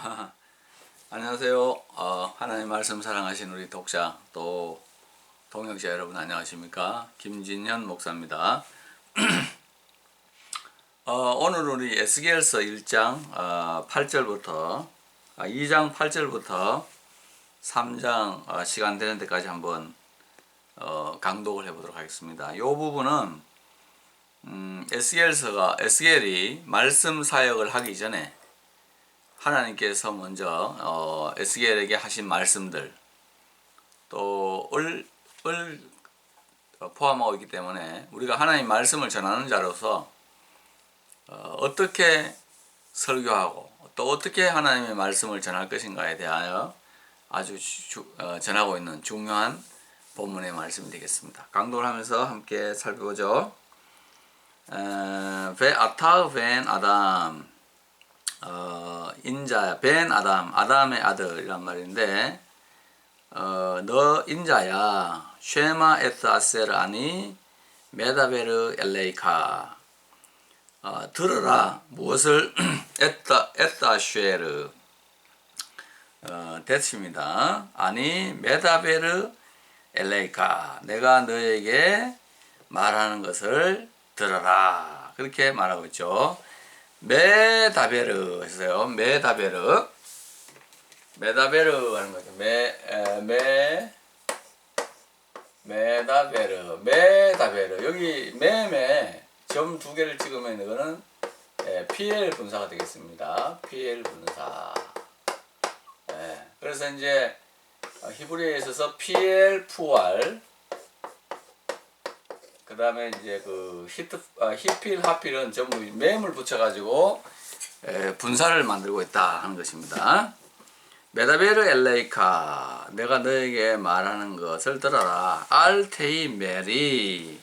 안녕하세요. 어, 하나님 말씀 사랑하신 우리 독자 또 동역자 여러분 안녕하십니까? 김진현 목사입니다. 어, 오늘 우리 에스겔서 1장 어, 8절부터 아, 2장 8절부터 3장 어, 시간 되는 데까지 한번 어, 강독을 해보도록 하겠습니다. 이 부분은 음, 에스겔서가 에스겔이 말씀 사역을 하기 전에 하나님께서 먼저 어, 에스겔에게 하신 말씀들 또을 을 포함하고 있기 때문에 우리가 하나님 말씀을 전하는 자로서 어, 어떻게 설교하고 또 어떻게 하나님의 말씀을 전할 것인가에 대하여 아주 주, 어, 전하고 있는 중요한 본문의 말씀이 되겠습니다. 강독을 하면서 함께 살펴보죠. 베 아타 벤 아담 어, 인자야 벤 아담 아담의 아들이란 말인데 어, 너 인자야. 쉐마 에트 아셀 아니 메다베르 엘레이카. 어, 들어라. 무엇을 에따 에따 쉐르. 어, 됐습니다. 아니 메다베르 엘레이카. 내가 너에게 말하는 것을 들어라. 그렇게 말하고 있죠. 메다베르 했어요. 메다베르 메다베르 하는 거죠. 메, 에, 메, 메다베르, 메다베르. 여기 메메 점 두 개를 찍으면 이거는 에, PL 분사가 되겠습니다. PL 분사. 예, 그래서 이제 히브리어에 있어서 PL 푸알 그 다음에 이제 그 히트, 아, 히필 하필은 전부 매물 붙여가지고 에, 분사를 만들고 있다 하는 것입니다. 메다베르 엘레이카 내가 너에게 말하는 것을 들어라. 알테이 메리.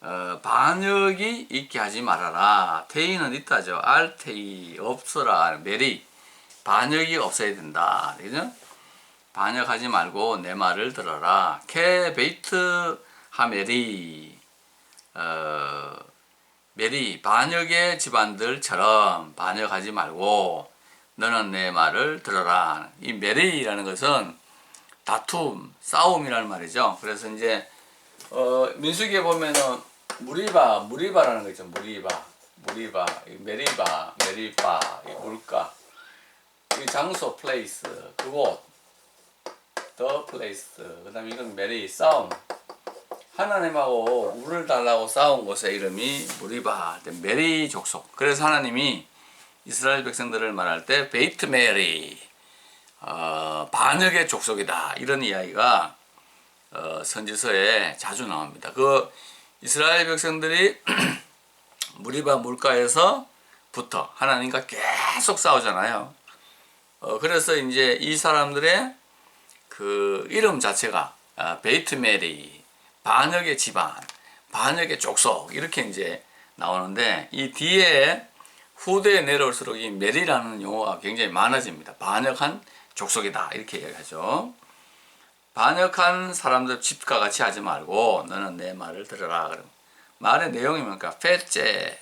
어, 반역이 있게 하지 말아라. 테이는 있다죠. 알테이 없어라. 메리. 반역이 없어야 된다. 그죠? 반역하지 말고 내 말을 들어라. 케 베이트 하메리 어, 메리 반역의 집안들처럼 반역하지 말고 너는 내 말을 들어라. 이 메리라는 것은 다툼, 싸움이라는 말이죠. 그래서 이제 어, 민수기에 보면은 무리바, 무리바라는 거 있죠. 무리바, 무리바, 메리바, 메리바, 물가, 이 장소, 플레이스, 그곳, 더 플레이스, 그다음에 이건 메리, 싸움. 하나님하고 물을 달라고 싸운 곳의 이름이 무리바, 메리 족속. 그래서 하나님이 이스라엘 백성들을 말할 때 베이트 메리 어, 반역의 족속이다 이런 이야기가 어, 선지서에 자주 나옵니다. 그 이스라엘 백성들이 무리바 물가에서부터 하나님과 계속 싸우잖아요. 어, 그래서 이제 이 사람들의 그 이름 자체가 아, 베이트 메리 반역의 집안, 반역의 족속 이렇게 이제 나오는데 이 뒤에 후대에 내려올수록 이 메리라는 용어가 굉장히 많아집니다. 반역한 족속이다 이렇게 얘기하죠. 반역한 사람들 집과 같이 하지 말고 너는 내 말을 들어라. 그럼 말의 내용이 뭡니까? 페째,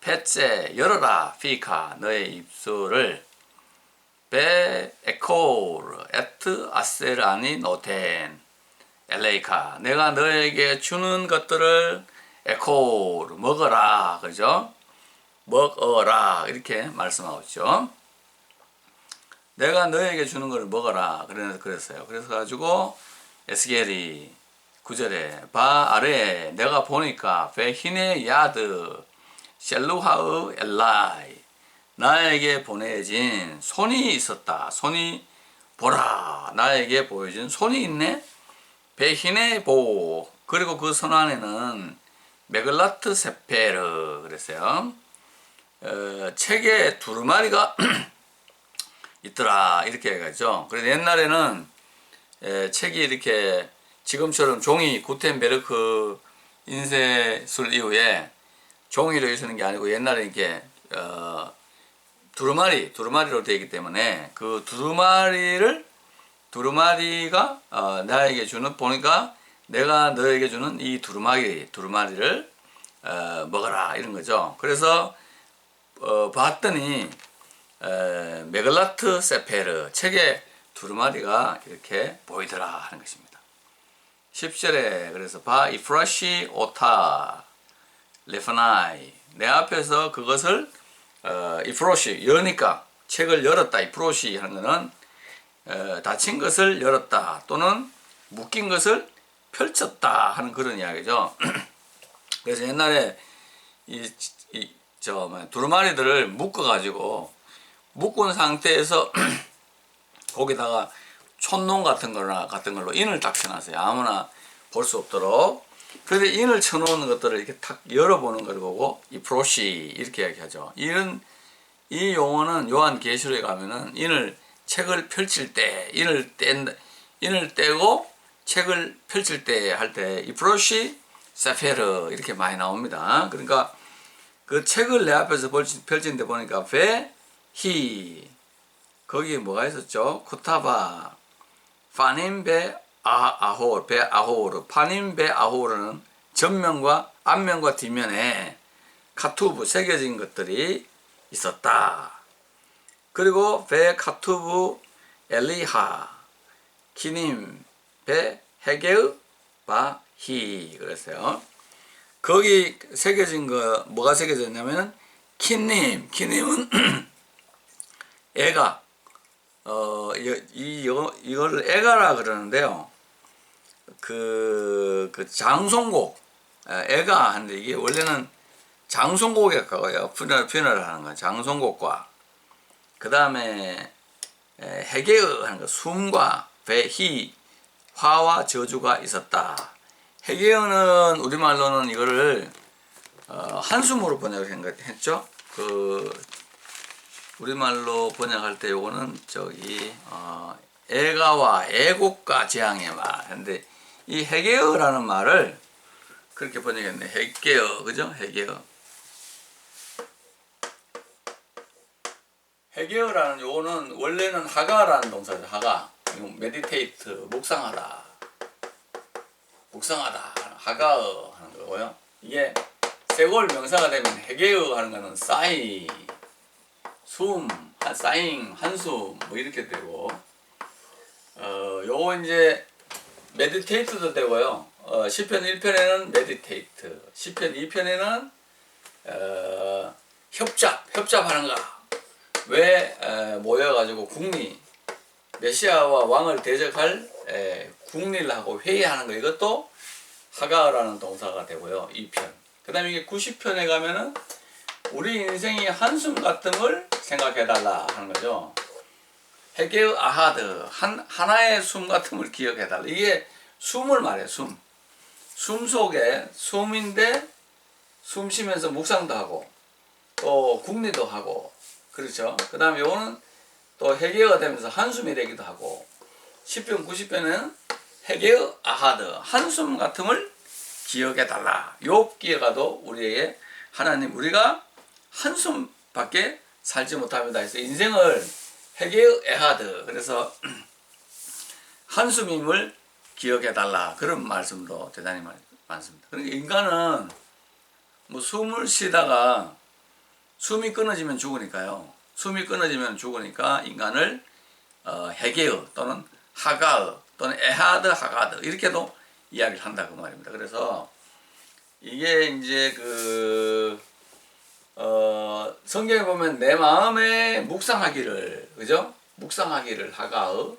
페째 열어라 피카 너의 입술을 베 에코르 에트 아셀 아니 노텐 엘레이카 내가 너에게 주는 것들을 에코르 먹어라 그죠? 먹어라 이렇게 말씀하고 있죠. 내가 너에게 주는 것을 먹어라 그랬어요. 그래서 가지고 에스겔이 구절에 바 아래 내가 보니까 베히네 야드 셀루하의 엘라이 나에게 보내진 손이 있었다. 손이 보라 나에게 보여진 손이 있네. 베히네 보 그리고 그손 안에는 메글라트 세페르 그랬어요. 어, 책에 두루마리가 있더라 이렇게 해가죠. 그래서 옛날에는 에, 책이 이렇게 지금처럼 종이 구텐베르크 인쇄술 이후에 종이로 쓰는 게 아니고 옛날에 이렇게 어, 두루마리 두루마리로 되어 있기 때문에 그 두루마리를 두루마리가 어, 나에게 주는 보니까 내가 너에게 주는 이 두루마리 두루마리를 어, 먹어라 이런 거죠. 그래서 어, 봤더니 에, 메글라트 세페르 책의 두루마리가 이렇게 보이더라 하는 것입니다. 10절에 그래서 바 이프라시 오타 레파나이 내 앞에서 그것을 어, 이프로시 여니까 책을 열었다 이프로시 하는 것은 어, 닫힌 것을 열었다 또는 묶인 것을 펼쳤다 하는 그런 이야기죠. 그래서 옛날에 이저 뭐, 두루마리들을 묶어 가지고 묶은 상태에서 거기다가 촌농 같은 거나 같은 걸로 인을 딱 쳐놨어요. 아무나 볼 수 없도록. 그런데 인을 쳐놓은 것들을 이렇게 탁 열어보는 걸 보고 이 프로시 이렇게 이야기하죠. 이런 이 용어는 요한 계시록에 가면은 인을 책을 펼칠 때 인을 뗀 인을 떼고 책을 펼칠 때 할 때이 프로시 세페르 이렇게 많이 나옵니다. 그러니까 그 책을 내 앞에서 펼친, 펼친 데 보니까 베히 거기에 뭐가 있었죠? 쿠타바 파님베 아, 아호 베 아호르 파님베 아호르는 전면과 앞면과 뒷면에 카투브 새겨진 것들이 있었다. 그리고 베 카투브 엘리하 키님 베 헤게으 바히 그랬어요. 거기 새겨진 거 뭐가 새겨졌냐면 키님 키님은 애가 어, 이, 이, 여- 이거를 애가라 그러는데요. 그, 그 장송곡, 에, 애가 하는데 이게 원래는 장송곡에. 표현을, 표현을 하는 거 장송곡과 그 다음에 해계어 하는 거 숨과 배희, 화와 저주가 있었다. 해계어는 우리말로는 이거를 어, 한숨으로 번역을 했죠. 그 우리말로 번역할 때 요거는 저기 어, 애가와 애국가 재앙의 말. 근데 이 해계어라는 말을 그렇게 번역했네. 해계어, 그죠? 해계어. 해계어라는 요거는 원래는 하가라는 동사죠. 하가. 메디테이트, 묵상하다. 묵상하다. 하가어 하는 거고요. 이게 세골 명사가 되면 해계어 하는 거는 싸이. 숨, 한, 사잉, 한숨 뭐 이렇게 되고 어 요거 이제 메디테이트도 되고요. 어 시편 1편에는 메디테이트, 시편 2편에는 어 협잡, 협잡하는가? 왜 에, 모여가지고 국리 메시아와 왕을 대적할 에, 국리를 하고 회의하는 거 이것도 하가라는 동사가 되고요. 2편. 그 다음에 이게 90편에 가면은 우리 인생이 한숨 같은 걸 생각해달라 하는 거죠. 해게의 아하드 한 하나의 숨 같은 걸 기억해달라. 이게 숨을 말해 숨. 숨 속에 숨인데 숨 쉬면서 묵상도 하고 또 국리도 하고 그렇죠. 그 다음에 요거는 또 해계가 되면서 한숨이 되기도 하고 10편 90편은 해계의 아하드 한숨 걸 기억해달라. 욥기에 가도 우리에게 하나님 우리가 한숨밖에 살지 못합니다. 그래서 인생을 해계의 에하드 그래서 한숨임을 기억해 달라 그런 말씀도 대단히 많, 많습니다. 그러니까 인간은 뭐 숨을 쉬다가 숨이 끊어지면 죽으니까요. 숨이 끊어지면 죽으니까 인간을 어, 해계의 또는 하가의 또는 에하드 하가드 이렇게도 이야기를 한다 그 말입니다. 그래서 이게 이제 그 어, 성경에 보면 내 마음에 묵상하기를 그죠? 묵상하기를 하가의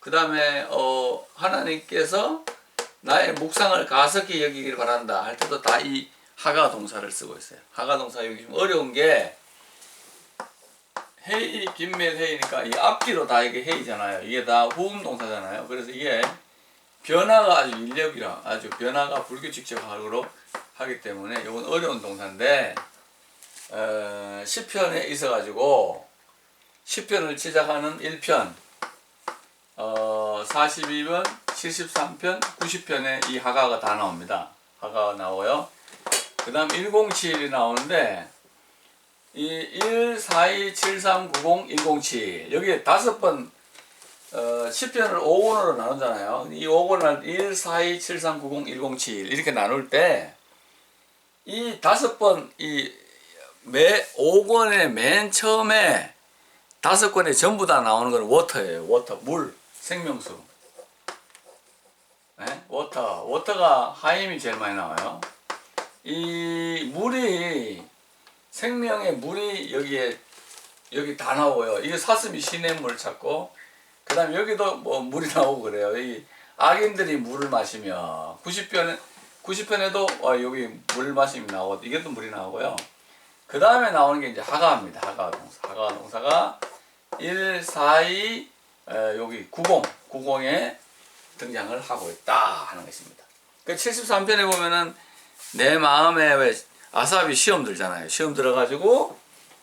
그 다음에 어, 하나님께서 나의 묵상을 가석히 여기기를 바란다 할 때도 다 이 하가 동사를 쓰고 있어요. 하가 동사 여기 좀 어려운 게 헤이 김멜 헤이니까 이 앞뒤로 다 이게 헤이잖아요. 이게 다 후음 동사잖아요. 그래서 이게 변화가 아주 인력이라 아주 변화가 불규칙적으로 하기 때문에 이건 어려운 동사인데 어, 10편에 있어 가지고 10편을 시작하는 1편 어, 42편, 73편, 90편에 이 하가가 다 나옵니다. 하가가 나오고요. 그 다음 107이 나오는데 이 1, 4, 2, 7, 3, 90, 107 여기에 다섯 번 어, 10편을 5권으로 나누잖아요. 이 5권을 1, 4, 2, 7, 3, 90, 107 이렇게 나눌 때 이 다섯 번 이 매 5권의 맨 처음에 다섯 권에 전부 다 나오는 건 워터예요. 워터, 물, 생명수. 네? 워터, 워터가 하임이 제일 많이 나와요. 이 물이 생명의 물이 여기에 여기 다 나오고요. 이게 사슴이 신의 물 찾고 그다음 여기도 뭐 물이 나오고 그래요. 이 악인들이 물을 마시며 90편에 90편에도 어, 여기 물 마심이 나오고 이게 또 물이 나오고요. 그 다음에 나오는 게 이제 하가입니다. 하가 동사. 하가 동사가 1, 4, 2, 에, 여기 90, 90에 등장을 하고 있다 하는 것입니다. 그 73편에 보면은 내 마음에 왜 아삽이 시험 들잖아요. 시험 들어가지고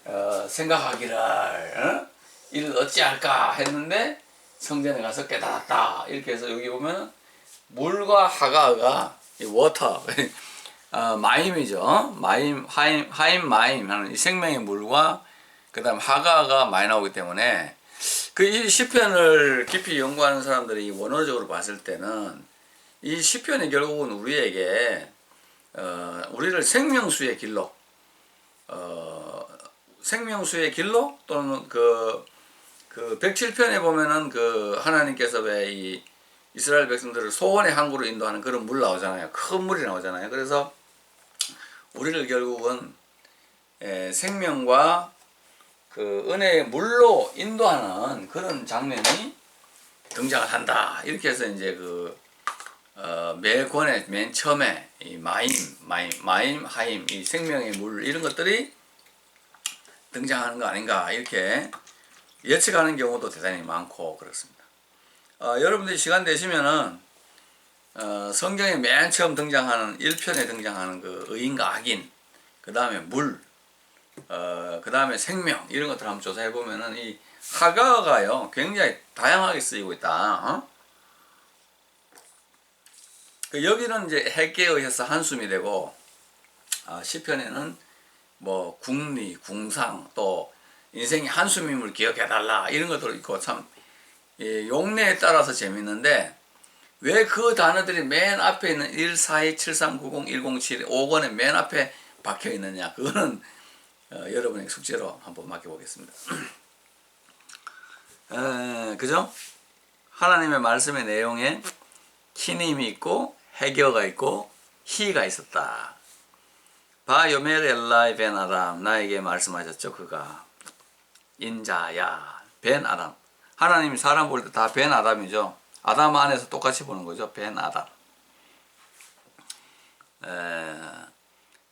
어, 생각하기를 어? 이를 어찌할까 했는데 성전에 가서 깨달았다 이렇게 해서 여기 보면 물과 하가가 이 워터 어, 마임이죠 마임 하임 하임 마임 하는 이 생명의 물과 그다음 하가가 많이 나오기 때문에 그이 시편을 깊이 연구하는 사람들이 원어적으로 봤을 때는 이 시편이 결국은 우리에게 어, 우리를 생명수의 길로 어, 생명수의 길로 또는 그, 그 107편에 보면은 그 하나님께서 왜 이 이스라엘 백성들을 소원의 항구로 인도하는 그런 물 나오잖아요. 큰 물이 나오잖아요. 그래서 우리를 결국은 에, 생명과 그 은혜의 물로 인도하는 그런 장면이 등장을 한다. 이렇게 해서 이제 그, 어, 매 권의 맨 처음에 이 마임, 마임, 마임, 하임, 이 생명의 물 이런 것들이 등장하는 거 아닌가 이렇게 예측하는 경우도 대단히 많고 그렇습니다. 어, 여러분들이 시간 되시면은 어, 성경에 맨 처음 등장하는 1편에 등장하는 그 의인과 악인, 그 다음에 물, 어, 그 다음에 생명 이런 것들 한번 조사해 보면은 이 하가가요 굉장히 다양하게 쓰이고 있다. 어? 그 여기는 이제 해계에 의해서 한숨이 되고 어, 시편에는 뭐 국리, 궁상 또 인생의 한숨임을 기억해달라 이런 것도 있고 참 예, 용례에 따라서 재밌는데 왜 그 단어들이 맨 앞에 있는 1, 4, 2, 7, 3, 9, 0, 1, 0, 7, 5권에 맨 앞에 박혀 있느냐 그거는 어, 여러분의 숙제로 한번 맡겨보겠습니다. 에, 그죠? 하나님의 말씀의 내용에 키님이 있고 해교가 있고 희가 있었다. 바요멜 엘라이 벤 아람 나에게 말씀하셨죠 그가. 인자야 벤 아람. 하나님이 사람 볼 때 다 벤 아담이죠. 아담 안에서 똑같이 보는 거죠 벤 에,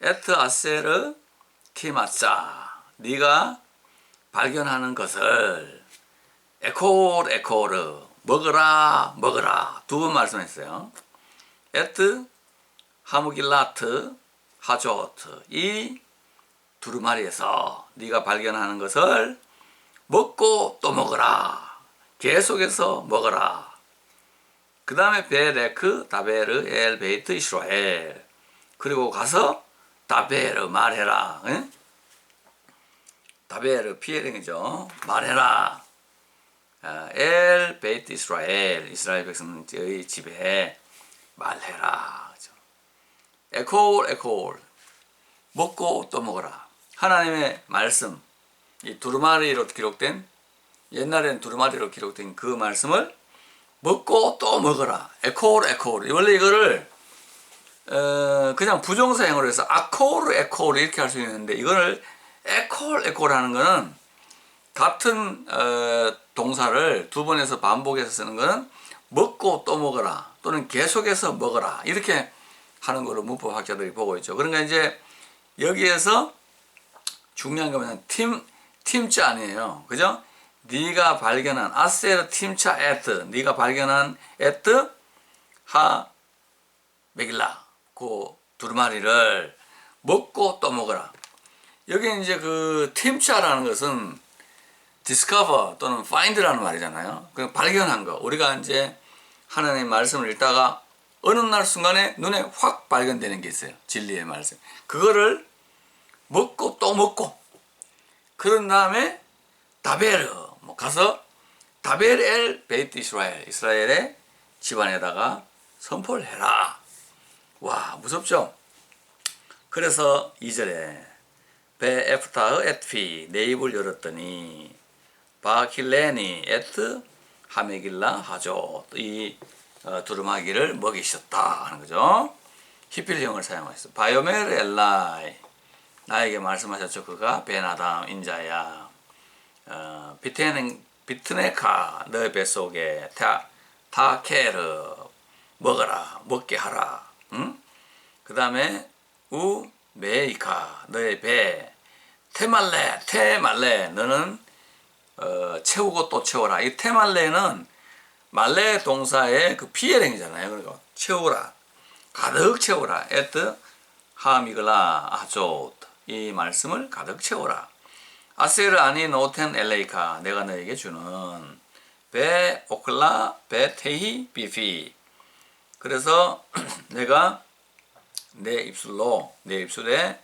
에트 아세르 키마짜 네가 발견하는 것을 에코르 에코르 먹으라 먹으라. 두 번 말씀했어요 에트 하무길라트 하조트. 이 두루마리에서 네가 발견하는 것을 먹고 또 먹어라. 계속해서 먹어라. 그 다음에 베레크 다베르 엘 베이트 이스라엘. 그리고 가서 다베르 말해라. 응? 다베르 피에링이죠. 말해라. 아, 엘 베이트 이스라엘. 이스라엘 백성의 집에 말해라? 에콜 에콜 먹고 또 먹어라. 하나님의 말씀 이 두루마리로 기록된 옛날에는 두루마리로 기록된 그 말씀을 먹고 또 먹어라. 에콜 에콜 원래 이거를 어, 그냥 부정사형으로 해서 아콜 에콜 이렇게 할 수 있는데 이거를 에콜 에콜 하는 거는 같은 어, 동사를 두 번에서 반복해서 쓰는 거는 먹고 또 먹어라 또는 계속해서 먹어라 이렇게 하는 걸로 문법학자들이 보고 있죠. 그러니까 이제 여기에서 중요한 건 팀, 팀자 아니에요. 그죠? 네가 발견한 아세르 팀차 에트 네가 발견한 에트 하 메길라 그 두루마리를 먹고 또 먹어라. 여기 이제 그 팀차라는 것은 discover 또는 find라는 말이잖아요. 그 발견한 거. 우리가 이제 하나님의 말씀을 읽다가 어느 날 순간에 눈에 확 발견되는 게 있어요. 진리의 말씀. 그거를 먹고 또 먹고 그런 다음에 다베르 뭐 가서 다베르엘 베이트 이스라엘 이스라엘의 집안에다가 선포를 해라. 와 무섭죠? 그래서 2절에 베 에프타의 에트피 내 입을 열었더니 바킬레니 에트 하메길라 하죠. 이 어, 두루마기를 먹이셨다 하는 거죠. 히필형을 사용하셨어. 바이오멜 엘라이 나에게 말씀하셨죠. 그가 베나담 인자야. 어, 비테는 비트네카 너의 뱃속에 타 타케르 먹어라 먹게 하라. 응? 그 다음에 우 메이카 너의 배 테말레 테말레 너는 어, 채우고 또 채워라. 이 테말레는 말레 동사의 그 피해랭이잖아요. 그러니까 채우라. 가득 채워라. 에트 하미글라 아조 이 말씀을 가득 채워라. 아세르 아니 노텐 엘레이카 내가 너에게 주는 베 오클라 베 테히 비피 그래서 내가 내 입술로 내 입술에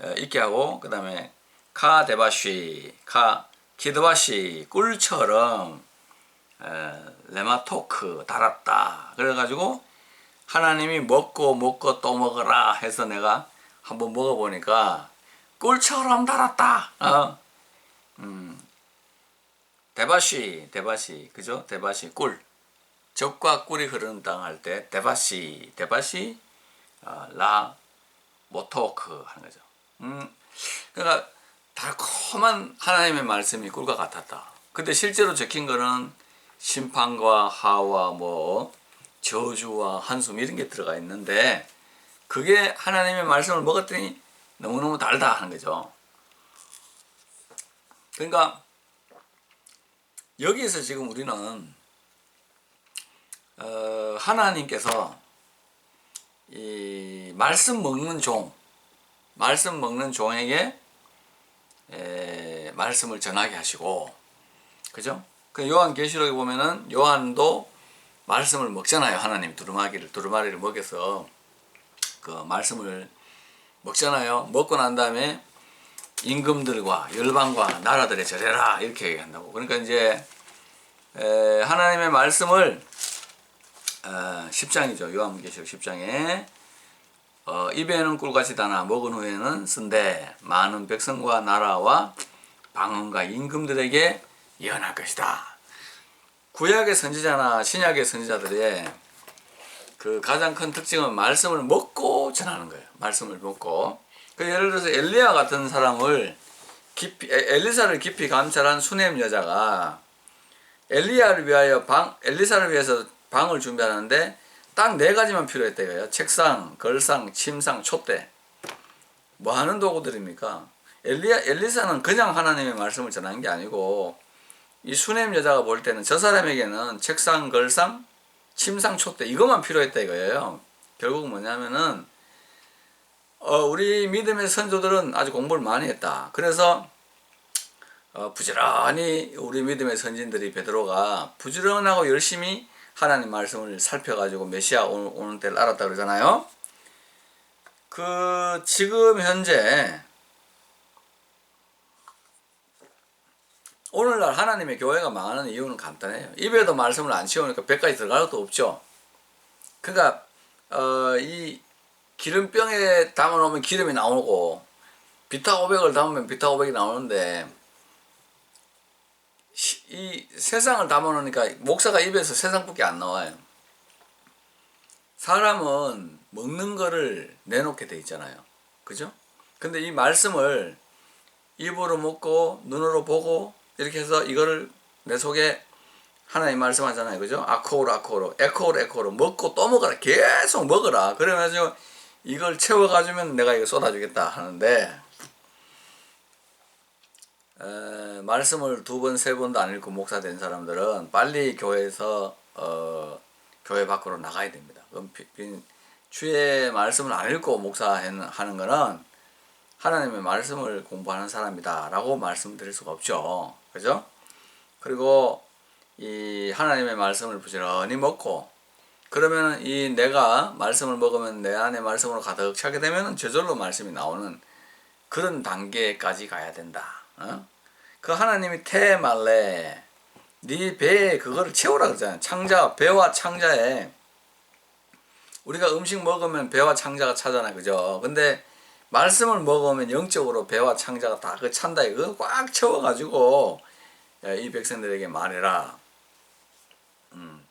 어, 있게 하고 그 다음에 카 데바시 카 키드바시 꿀처럼 에, 레마토크 달았다 그래가지고 하나님이 먹고 먹고 또 먹어라 해서 내가 한번 먹어보니까 꿀처럼 달았다 어. 음. 대바시 대바시 그죠 대바시 꿀 적과 꿀이 흐르는 땅 할 때 대바시 대바시 어, 라 모토크 하는 거죠. 음, 그러니까 달콤한 하나님의 말씀이 꿀과 같았다. 근데 실제로 적힌 거는 심판과 하와 뭐 저주와 한숨 이런 게 들어가 있는데 그게 하나님의 말씀을 먹었더니 너무너무 달다 하는 거죠. 그러니까 여기에서 지금 우리는 어, 하나님께서 이 말씀 먹는 종, 말씀 먹는 종에게 에, 말씀을 전하게 하시고, 그죠? 그 요한 계시록에 보면은 요한도 말씀을 먹잖아요. 하나님 두루마기를 두루마리를 먹여서 그 말씀을 먹잖아요. 먹고 난 다음에 임금들과 열방과 나라들에 절해라 이렇게 얘기한다고. 그러니까 이제 에, 하나님의 말씀을 어, 10장이죠. 요한계시록 10장에 어, 입에는 꿀같이 다나 먹은 후에는 쓴데 많은 백성과 나라와 방언과 임금들에게 예언할 것이다. 구약의 선지자나 신약의 선지자들의 그 가장 큰 특징은 말씀을 먹고 전하는 거예요. 말씀을 먹고. 그 예를 들어서 엘리야 같은 사람을 깊이 에- 엘리사를 깊이 감찰한 수넴 여자가 엘리야를 위하여 방 엘리사를 위해서 방을 준비하는데 딱 네 가지만 필요했다 이거예요. 책상, 걸상, 침상, 촛대. 뭐 하는 도구들입니까? 엘리야 엘리사는 그냥 하나님의 말씀을 전하는 게 아니고 이 수넴 여자가 볼 때는 저 사람에게는 책상, 걸상, 침상, 촛대 이것만 필요했다 이거예요. 결국 뭐냐면은 어, 우리 믿음의 선조들은 아주 공부를 많이 했다. 그래서 어, 부지런히 우리 믿음의 선진들이 베드로가 부지런하고 열심히 하나님 말씀을 살펴가지고 메시아 오는, 오는 때를 알았다 그러잖아요. 그 지금 현재 오늘날 하나님의 교회가 망하는 이유는 간단해요. 입에도 말씀을 안 채우니까 배까지 들어갈 것도 없죠. 그러니까 어, 이 기름병에 담아놓으면 기름이 나오고 비타 500을 담으면 비타 500이 나오는데 시- 이 세상을 담아놓으니까 목사가 입에서 세상밖에 안 나와요. 사람은 먹는 거를 내놓게 돼 있잖아요. 그죠? 근데 이 말씀을 입으로 먹고 눈으로 보고 이렇게 해서 이거를 내 속에 하나님 말씀하잖아요. 그죠? 아코로 아코로 에코로 에코로 먹고 또 먹어라. 계속 먹어라. 그래가지고 이걸 채워가지면 내가 이거 쏟아주겠다 하는데 에, 말씀을 두 번, 세 번도 안 읽고 목사 된 사람들은 빨리 교회에서 어, 교회 밖으로 나가야 됩니다. 주의 말씀을 안 읽고 목사하는 하는 거는 하나님의 말씀을 공부하는 사람이다 라고 말씀드릴 수가 없죠. 그죠? 그리고 이 하나님의 말씀을 부지런히 먹고 그러면 이 내가 말씀을 먹으면 내 안에 말씀으로 가득 차게 되면 저절로 말씀이 나오는 그런 단계까지 가야 된다. 어? 그 하나님이 테말레 네 배에 그거를 채우라 그러잖아요. 창자 배와 창자에 우리가 음식 먹으면 배와 창자가 차잖아, 그죠? 근데 말씀을 먹으면 영적으로 배와 창자가 다 그 찬다. 이거 꽉 채워가지고 야, 이 백성들에게 말해라. 음.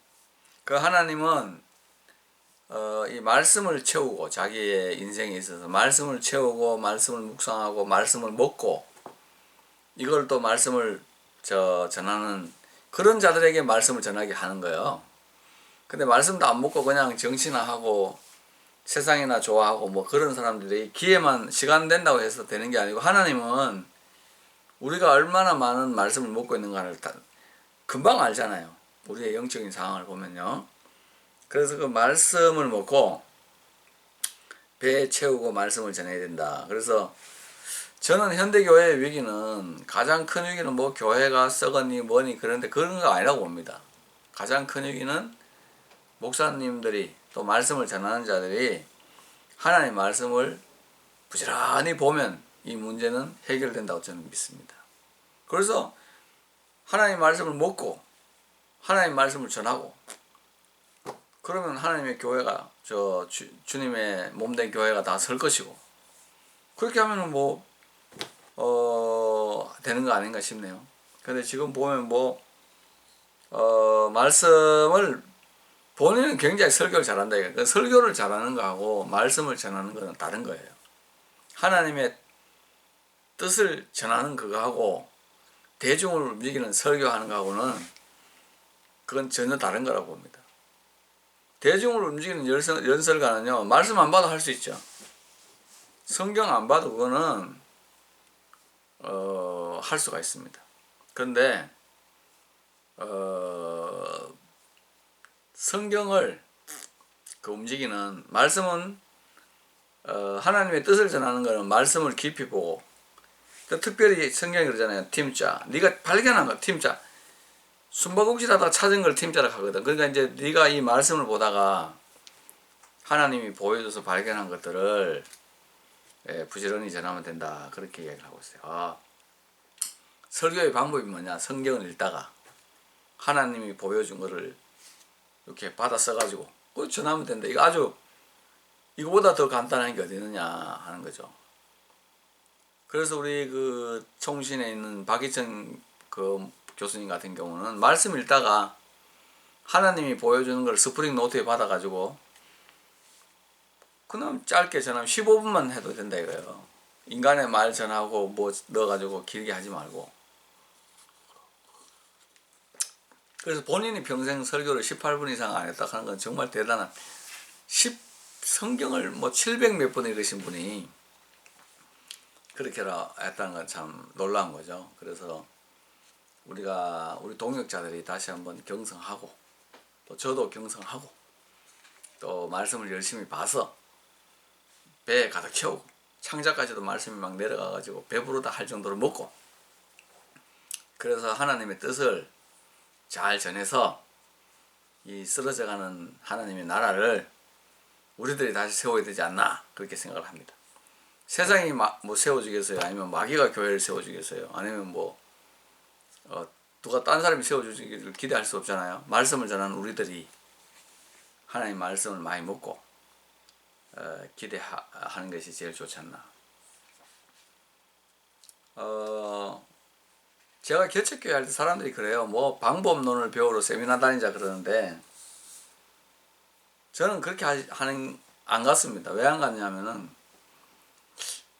그 하나님은 어, 이 말씀을 채우고 자기의 인생에 있어서 말씀을 채우고 말씀을 묵상하고 말씀을 먹고 이걸 또 말씀을 저 전하는 그런 자들에게 말씀을 전하게 하는 거예요. 근데 말씀도 안 먹고 그냥 정치나 하고 세상이나 좋아하고 뭐 그런 사람들이 기회만 시간 된다고 해서 되는 게 아니고 하나님은 우리가 얼마나 많은 말씀을 먹고 있는가를 다 금방 알잖아요. 우리의 영적인 상황을 보면요. 그래서 그 말씀을 먹고 배에 채우고 말씀을 전해야 된다. 그래서 저는 현대 교회의 위기는 가장 큰 위기는 뭐 교회가 썩었니 뭐니 그런데 그런 거 아니라고 봅니다. 가장 큰 위기는 목사님들이 또 말씀을 전하는 자들이 하나님 말씀을 부지런히 보면 이 문제는 해결된다고 저는 믿습니다. 그래서 하나님 말씀을 먹고 하나님 말씀을 전하고 그러면 하나님의 교회가 저 주, 주님의 몸된 교회가 다 설 것이고 그렇게 하면은 뭐 어, 되는 거 아닌가 싶네요. 근데 지금 보면 뭐 어, 말씀을 본인은 굉장히 설교를 잘한다. 그 설교를 잘하는 거하고 말씀을 전하는 거는 다른 거예요. 하나님의 뜻을 전하는 그거하고 대중을 움직이는 설교하는 거하고는 그건 전혀 다른 거라고 봅니다. 대중을 움직이는 연설, 연설가는요, 말씀 안 봐도 할 수 있죠. 성경 안 봐도 그거는, 어, 할 수가 있습니다. 그런데, 어, 성경을 그 움직이는 말씀은 어, 하나님의 뜻을 전하는 거는 말씀을 깊이 보고 또 특별히 성경이 그러잖아요. 팀자. 네가 발견한 거 팀자. 숨바꼭질하다가 찾은 걸 팀자라 하거든. 그러니까 이제 네가 이 말씀을 보다가 하나님이 보여줘서 발견한 것들을 예, 부지런히 전하면 된다 그렇게 이야기를 하고 있어요 아, 설교의 방법이 뭐냐 성경을 읽다가 하나님이 보여준 거를 이렇게 받아 써가지고 그 전하면 된다. 이거 아주 이거보다 더 간단한 게 어디 있느냐 하는 거죠. 그래서 우리 그 총신에 있는 박희천 그 교수님 같은 경우는 말씀 읽다가 하나님이 보여주는 걸 스프링 노트에 받아가지고 그냥 짧게 전하면 15분만 해도 된다 이거예요. 인간의 말 전하고 뭐 넣어가지고 길게 하지 말고. 그래서 본인이 평생 설교를 18분 이상 안 했다 하는 건 정말 대단한 10 성경을 뭐 700 몇 번 읽으신 분이 그렇게 했다는 건 참 놀라운 거죠. 그래서 우리가 우리 동역자들이 다시 한번 경성하고 또 저도 경성하고 또 말씀을 열심히 봐서 배에 가득 채우고 창자까지도 말씀이 막 내려가 가지고 배부르다 할 정도로 먹고 그래서 하나님의 뜻을 잘 전해서 이 쓰러져가는 하나님의 나라를 우리들이 다시 세워야 되지 않나 그렇게 생각을 합니다. 세상이 마, 뭐 세워주겠어요? 아니면 마귀가 교회를 세워주겠어요? 아니면 뭐 어, 누가 딴 사람이 세워주기를 기대할 수 없잖아요. 말씀을 전하는 우리들이 하나님 말씀을 많이 먹고 어, 기대하는 것이 제일 좋지 않나. 어, 제가 개척교회 할 때 사람들이 그래요. 뭐 방법론을 배우러 세미나 다니자 그러는데 저는 그렇게 하는 안 갔습니다. 왜 안 갔냐면은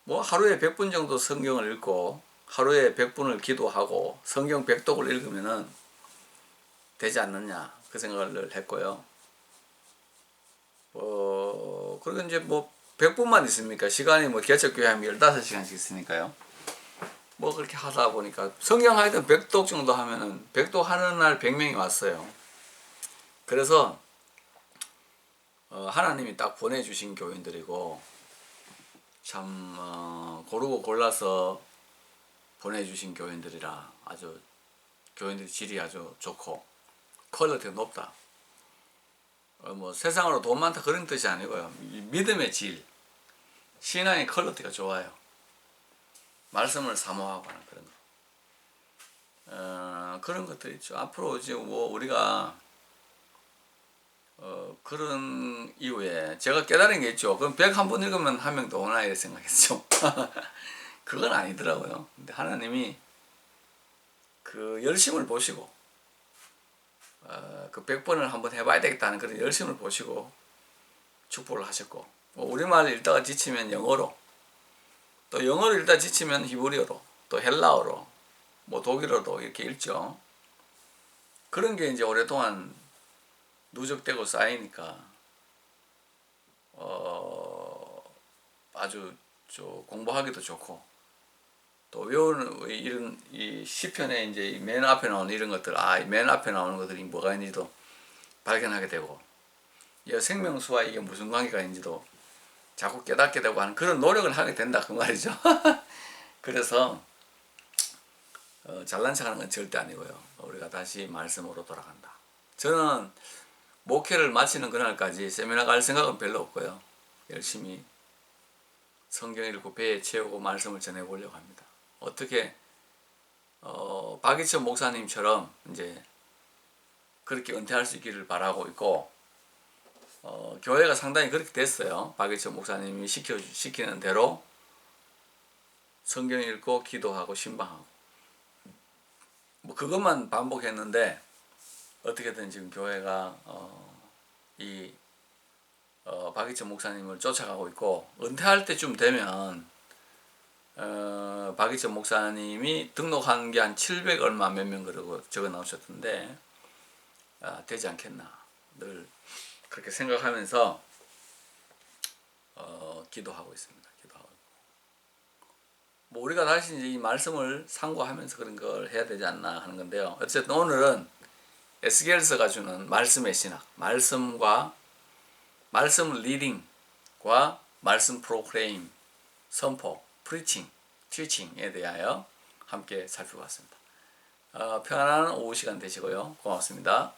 뭐 하루에 100분 정도 성경을 읽고 하루에 100분을 기도하고 성경 100독을 읽으면은 되지 않느냐 그 생각을 했고요. 어, 그리고 이제 뭐 100분만 있습니까? 시간이 뭐 개척교회 하면 15시간씩 있으니까요. 뭐 그렇게 하다 보니까 성경 하여튼 100독 정도 하면은 100독 하는 날 100명이 왔어요. 그래서 어, 하나님이 딱 보내주신 교인들이고 참 어, 고르고 골라서 보내주신 교인들이라 아주 교인들 질이 아주 좋고 퀄리티가 높다. 어, 뭐 세상으로 돈 많다 그런 뜻이 아니고요. 믿음의 질, 신앙의 퀄리티가 좋아요. 말씀을 사모하고 하는 그런 거. 어, 그런 것들 있죠. 앞으로 이제 뭐 우리가 어, 그런 이후에 제가 깨달은 게 있죠. 그럼 101번 읽으면 한명더 오나 이렇게 생각했죠. 그건 아니더라고요. 근데 하나님이 그그 열심을 보시고 어, 그 100번을 한번 해봐야 되겠다는 그런 열심을 보시고 축복을 하셨고 뭐 우리말 읽다가 지치면 영어로 또 영어를 읽다 지치면 히브리어로 또 헬라어로 뭐 독일어로 이렇게 읽죠. 그런 게 이제 오랫동안 누적되고 쌓이니까 어 아주 저 공부하기도 좋고 또 외우는 이런 이 시편에 이제 이맨 앞에 나오는 이런 것들 아 맨 앞에 나오는 것들이 뭐가 있는지도 발견하게 되고 이 생명수와 이게 무슨 관계가 있는지도 자꾸 깨닫게 되고 하는 그런 노력을 하게 된다 그 말이죠. 그래서 어, 잘난 척하는 건 절대 아니고요. 우리가 다시 말씀으로 돌아간다. 저는 목회를 마치는 그날까지 세미나 갈 생각은 별로 없고요. 열심히 성경 읽고 배에 채우고 말씀을 전해보려고 합니다. 어떻게 어, 박이천 목사님처럼 이제 그렇게 은퇴할 수 있기를 바라고 있고 어, 교회가 상당히 그렇게 됐어요. 박이천 목사님이 시켜 시키는 대로 성경 읽고 기도하고 신방하고 뭐 그것만 반복했는데 어떻게든 지금 교회가 어, 이 어, 박이천 목사님을 쫓아가고 있고 은퇴할 때쯤 되면 어, 박이천 목사님이 등록한 게 한 700 얼마 몇 명 그러고 적어 나오셨던데 아, 되지 않겠나 늘 그렇게 생각하면서 어, 기도하고 있습니다. 기도하고. 뭐 우리가 다시 이제 이 말씀을 상고하면서 그런 걸 해야 되지 않나 하는 건데요. 어쨌든 오늘은 에스겔서가 주는 말씀의 신학, 말씀과 말씀 리딩과 말씀 프로그레임, 선포, 프리칭, 티칭에 대하여 함께 살펴봤습니다. 어, 편안한 오후 시간 되시고요. 고맙습니다.